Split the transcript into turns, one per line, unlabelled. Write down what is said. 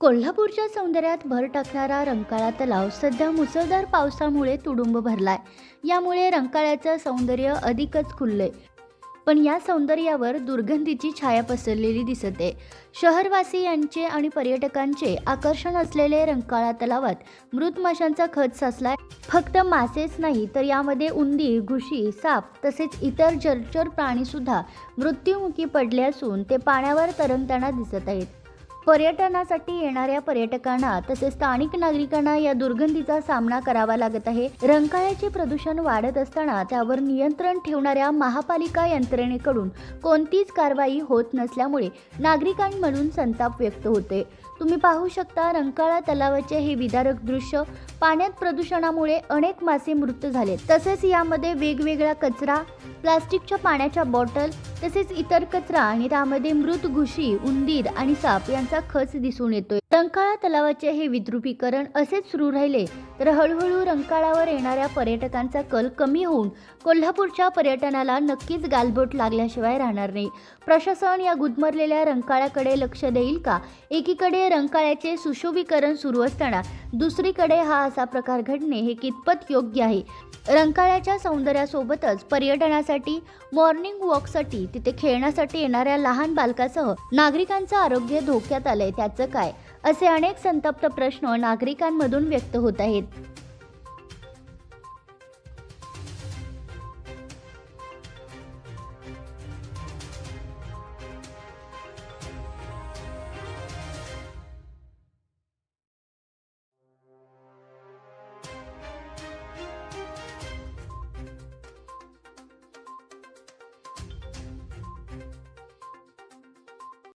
कोल्हापूरच्या सौंदर्यात भर टाकणारा रंकाळा तलाव सध्या मुसळधार पावसामुळे तुडुंब भरलाय. यामुळे रंकाळ्याचं सौंदर्य अधिकच खुललंय. पण या सौंदर्यावर दुर्गंधीची छाया पसरलेली दिसते. शहरवासियांचे आणि पर्यटकांचे आकर्षण असलेले रंकाळा तलावात मृत माशांचा खच साचलाय. फक्त मासेच नाही तर यामध्ये उंदी घुशी साप तसेच इतर जलचर प्राणीसुद्धा मृत्युमुखी पडले असून ते पाण्यावर तरंगताना दिसत आहेत. पर्यटनासाठी येणाऱ्या पर्यटकांना तसेच स्थानिक नागरिकांना या दुर्गंधीचा सामना करावा लागत आहे. रंकाळ्याचे प्रदूषण वाढत असताना त्यावर नियंत्रण ठेवणाऱ्या महापालिका यंत्रणेकडून कोणतीच कारवाई होत नसल्यामुळे नागरिकांमधून संताप व्यक्त होते तुम्ही पाहू शकता रंकाळा तलावाचे हे विदारक दृश्य. पाण्यात प्रदूषणामुळे अनेक मासे मृत झाले. तसेच यामध्ये वेगवेगळा कचरा प्लास्टिकच्या पाण्याच्या बॉटल तसेच इतर कचरा आणि त्यामध्ये मृत घुशी उंदीर आणि साप यांचा खच दिसून येतोय. रंकाळा तलावाचे हे विद्रुपीकरण असेच सुरू राहिले तर हळूहळू रंकाळावर येणाऱ्या पर्यटकांचा कल कमी होऊन कोल्हापूरच्या पर्यटनाला नक्कीच गालबोट लागल्याशिवाय राहणार नाही. प्रशासन या गुदमरलेल्या रंकाळ्याकडे लक्ष देईल का? एकीकडे रंकाळ्याचे सुशोभीकरण सुरू असताना दुसरीकडे हा असा प्रकार घडणे हे कितपत योग्य आहे? रंकाळ्याच्या सौंदर्यासोबतच पर्यटनासाठी मॉर्निंग वॉकसाठी तिथे खेळण्यासाठी येणाऱ्या लहान बालकासह नागरिकांचं आरोग्य धोक्यात आलंय. त्याचं काय? असे अनेक संतप्त प्रश्न नागरिकांमधून व्यक्त होत आहेत.